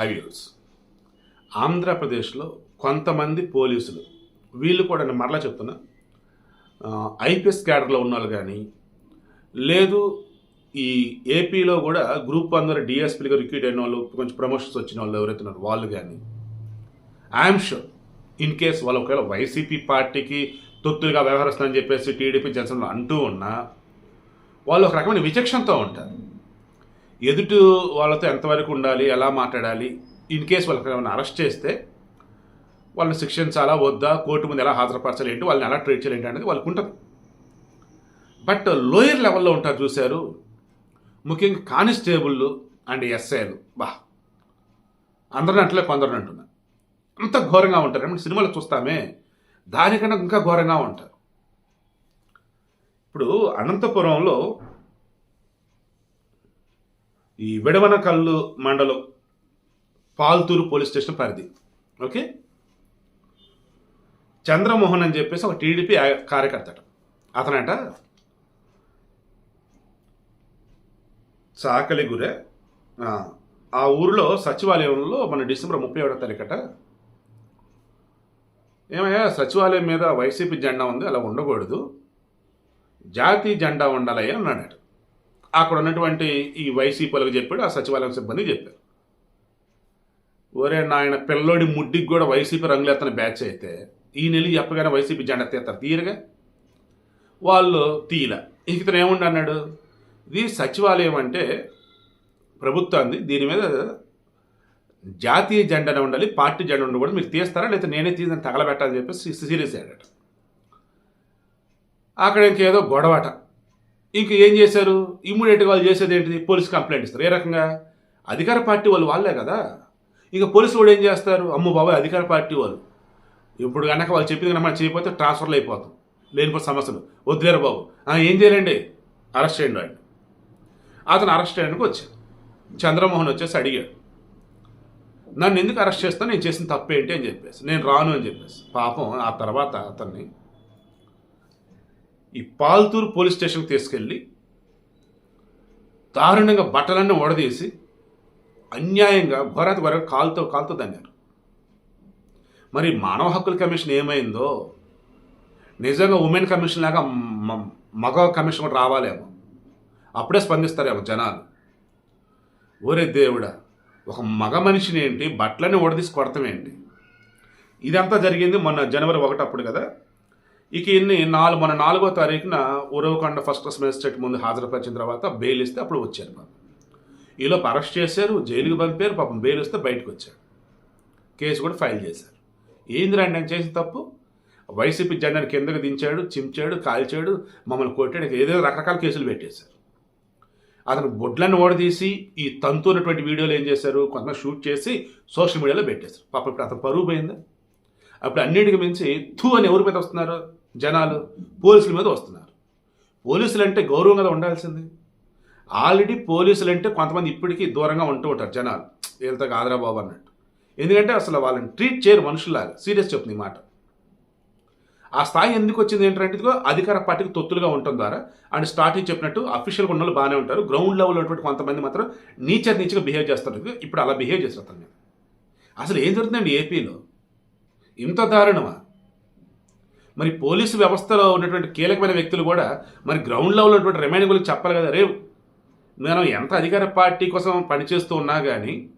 Highways. ఆంధ్రప్రదేశ్లో కొంతమంది పోలీసులు వీళ్ళు కూడా నేను మరలా చెప్తున్నా ఐపీఎస్ క్యాడర్లో ఉన్న వాళ్ళు కానీ లేదు ఈ ఏపీలో కూడా గ్రూప్ అందరూ డిఎస్పీలుగా రిక్రూట్ అయిన వాళ్ళు కొంచెం ప్రమోషన్స్ వచ్చిన వాళ్ళు ఎవరైతే ఉన్నారో వాళ్ళు కానీ ఐఎమ్ షూర్ ఇన్ కేస్ వాళ్ళు ఒకవేళ వైసీపీ పార్టీకి తొత్తులుగా వ్యవహరిస్తానని చెప్పేసి టీడీపీ జనసేనలో అంటూ ఉన్నా వాళ్ళు ఒక రకమైన విచక్షణతో ఉంటారు. ఎదుటి వాళ్ళతో ఎంతవరకు ఉండాలి ఎలా మాట్లాడాలి ఇన్ కేస్ వాళ్ళకి ఏమైనా అరెస్ట్ చేస్తే వాళ్ళని శిక్షించాలా వద్దా కోర్టు ముందు ఎలా హాజరుపరచాలి ఏంటి వాళ్ళని ఎలా ట్రీట్ చేయాలి ఏంటి అనేది వాళ్ళకు ఉంటుంది. బట్ లోయర్ లెవెల్లో ఉంటారు చూశారు ముఖ్యంగా కానిస్టేబుళ్ళు అండ్ ఎస్ఐలు. బా అందరిని అట్లే కొందరిని అంటున్నారు అంత ఘోరంగా ఉంటారు. ఏమంటే సినిమాలు చూస్తామే దానికన్నా ఇంకా ఘోరంగా ఉంటారు. ఇప్పుడు అనంతపురంలో ఈ విడవనకల్లు మండలం పాల్తూరు పోలీస్ స్టేషన్ పరిధి. ఓకే? చంద్రమోహన్ అని చెప్పేసి ఒక టీడీపీ కార్యకర్త అతనట చాకలి గురే ఆ, ఊరిలో సచివాలయంలో మన డిసెంబర్ ముప్పై ఒకటో తారీఖట ఏమయ్యా సచివాలయం మీద వైసీపీ జెండా ఉంది అలా ఉండకూడదు జాతీయ జెండా ఉండాలయ్యా అన్నాడట. అక్కడ ఉన్నటువంటి ఈ వైసీపీలకు చెప్పాడు ఆ సచివాలయం సిబ్బంది చెప్పారు ఒరే నాయన పిల్లోడి ముడ్డికి కూడా వైసీపీ రంగులేస్తున్న బ్యాచ్ అయితే ఈ నెల చెప్పగానే వైసీపీ జెండా తీస్తారు తీయరుగా? వాళ్ళు తీయల. ఇంక ఇతను ఏముండి అన్నాడు? ఇది సచివాలయం అంటే ప్రభుత్వాన్ని దీని మీద జాతీయ జెండానే ఉండాలి పార్టీ జెండా ఉండకూడదు మీరు తీస్తారా? లేకపోతే నేనే తీసి తగలబెట్టాలని చెప్పి సీరియస్ అయ్యాడట అక్కడ ఇంకేదో గొడవట. ఇంక ఏం చేశారు? ఇమ్మీడియట్గా వాళ్ళు చేసేది ఏంటిది? పోలీస్ కంప్లైంట్ ఇస్తారు. ఏ రకంగా? అధికార పార్టీ వాళ్ళు వాళ్ళే కదా. ఇక పోలీసు వాళ్ళు ఏం చేస్తారు? అమ్మ బాబాయ్ అధికార పార్టీ వాళ్ళు. ఇప్పుడు కనుక వాళ్ళు చెప్పింది కనుక మనం చేయకపోతే ట్రాన్స్ఫర్లు అయిపోతాం. లేనిపోతే సమస్యలు. వద్దులేరు బాబు. ఏం చేయాలండి? అరెస్ట్ చేయండి వాడిని. అతను అరెస్ట్ చేయడానికి వచ్చాడు. చంద్రమోహన్ వచ్చేసి అడిగాడు. నన్ను ఎందుకు అరెస్ట్ చేస్తాను నేను చేసిన తప్పేంటి అని చెప్పేసి. నేను రాను అని చెప్పేసి. పాపం ఆ తర్వాత అతన్ని ఈ పాల్తూరు పోలీస్ స్టేషన్కి తీసుకెళ్ళి దారుణంగా బట్టలన్నీ ఓడదీసి అన్యాయంగా ఘోరాతి వరకు కాలుతో కాలుతో దన్నారు మరి మానవ హక్కుల కమిషన్ ఏమైందో? నిజంగా ఉమెన్ కమిషన్ లాగా మగ కమిషన్ కూడా రావాలేమో? అప్పుడే స్పందిస్తారేమో జనాలు. ఓరే దేవుడా ఒక మగ మనిషిని ఏంటి బట్టలన్నీ ఓడదీసి కొడతామేంటి ఇదంతా జరిగింది మొన్న జనవరి ఒకటప్పుడు కదా? ఇక ఇన్ని నాలుగు మన నాలుగో తారీఖున ఉరవకొండ ఫస్ట్ క్లాస్ మేజిస్ట్రేట్ ముందు హాజరుపరిచిన తర్వాత బెయిల్ ఇస్తే అప్పుడు వచ్చారు పాపం. ఈలోపు అరెస్ట్ చేశారు జైలుకి పంపారు పాపం బెయిల్ ఇస్తే బయటకు వచ్చారు. కేసు కూడా ఫైల్ చేశారు. ఏందిరా అంటే నేను చేసిన తప్పు? వైసీపీ జెండాని కిందకు దించాడు చించాడు కాల్చాడు మమ్మల్ని కొట్టాడు ఏదో రకరకాల కేసులు పెట్టేశారు. అతను బొడ్లను ఓడదీసి ఈ తంతున్నటువంటి వీడియోలు ఏం చేశారు? కొంతమంది షూట్ చేసి సోషల్ మీడియాలో పెట్టేశారు. పాపం ఇప్పుడు అతను పరువు పోయిందా? అప్పుడు అన్నిటికి మించి థూ అని ఎవరి మీద వస్తున్నారు? జనాలు. పోలీసుల మీద వస్తున్నారు. పోలీసులు అంటే గౌరవం కదా ఉండాల్సింది. ఆల్రెడీ పోలీసులు అంటే కొంతమంది ఇప్పటికీ దూరంగా ఉంటూ ఉంటారు జనాలు. వీళ్ళతో కాదురా బాబు అన్నట్టు. ఎందుకంటే అసలు వాళ్ళని ట్రీట్ చేయరు మనుషులాగా సీరియస్ చెప్తుంది ఈ మాట. ఆ స్థాయి ఎందుకు వచ్చింది ఏంటంటే ఇదిగో అధికార పార్టీకి తొత్తులుగా ఉండటం ద్వారా అండ్ స్టార్టింగ్ చెప్పినట్టు అఫీషియల్గా ఉన్న వాళ్ళు బాగానే ఉంటారు. గ్రౌండ్ లెవెల్ ఉన్నటువంటి కొంతమంది మాత్రం నీచర్ నీచగా బిహేవ్ చేస్తారు. ఇప్పుడు అలా బిహేవ్ చేస్తారు అతను అసలు ఏం జరుగుతుందండి ఏపీలో ఇంత దారుణమా? మరి పోలీసు వ్యవస్థలో ఉన్నటువంటి కీలకమైన వ్యక్తులు కూడా మరి గ్రౌండ్ లెవెల్ ఉన్నటువంటి రిమైనింగ్ గురించి చెప్పాలి కదా రేపు. మనం ఎంత అధికార పార్టీ కోసం పనిచేస్తూ ఉన్నా కానీ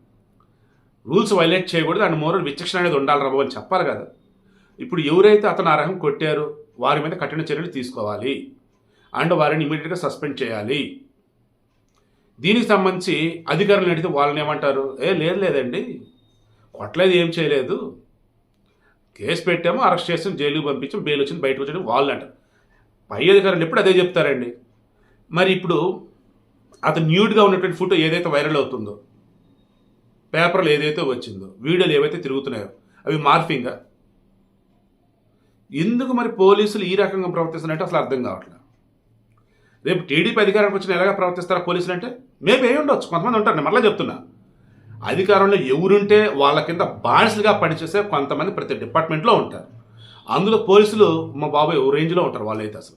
రూల్స్ వైలేట్ చేయకూడదు అండ్ మోరల్ విచక్షణ అనేది ఉండాలి రాబో అని చెప్పాలి కదా. ఇప్పుడు ఎవరైతే అతను అర్హం కొట్టారో వారి మీద కఠిన చర్యలు తీసుకోవాలి. అండ్ వారిని ఇమీడియట్గా సస్పెండ్ చేయాలి. దీనికి సంబంధించి అధికారులు అడిగితే వాళ్ళని ఏమంటారు? ఏ లేదు లేదండి. కొట్టలేదు ఏం చేయలేదు. కేసు పెట్టాము అరెస్ట్ చేసాం జైలుకి పంపించాం బెయిల్ వచ్చింది బయటకు వచ్చాడు వాళ్ళు అంటారు. పై అధికారులు ఎప్పుడు అదే చెప్తారండి? మరి ఇప్పుడు అతను న్యూడ్గా ఉన్నటువంటి ఫోటో ఏదైతే వైరల్ అవుతుందో పేపర్లు ఏదైతే వచ్చిందో వీడియోలు ఏవైతే తిరుగుతున్నాయో అవి మార్ఫింగా? ఎందుకు మరి పోలీసులు ఈ రకంగా ప్రవర్తిస్తున్నట్టు అసలు అర్థం కావట్లేదు. రేపు టీడీపీ అధికారానికి వచ్చిన ఎలాగ ప్రవర్తిస్తారా పోలీసులు అంటే? మేబీ అయి ఉండొచ్చు కొంతమంది ఉంటారు నేను మళ్ళీ చెప్తున్నా. అధికారంలో ఎవరుంటే వాళ్ళ కింద బానిసలుగా పనిచేసే కొంతమంది ప్రతి డిపార్ట్మెంట్లో ఉంటారు. అందులో పోలీసులు మా బాబాయ్ రేంజ్లో ఉంటారు వాళ్ళైతే అసలు.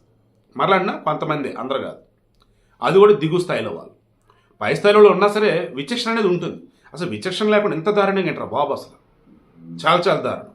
మరలన్నా కొంతమంది అందరు కాదు. అది కూడా దిగు స్థాయిలో వాళ్ళు. పై స్థాయిలో ఉన్నా సరే విచక్షణ అనేది ఉంటుంది. అసలు విచక్షణ లేకుండా ఇంత దారుణంగా ఉంటారు బాబు అసలు. చాలా చాలా దారుణం.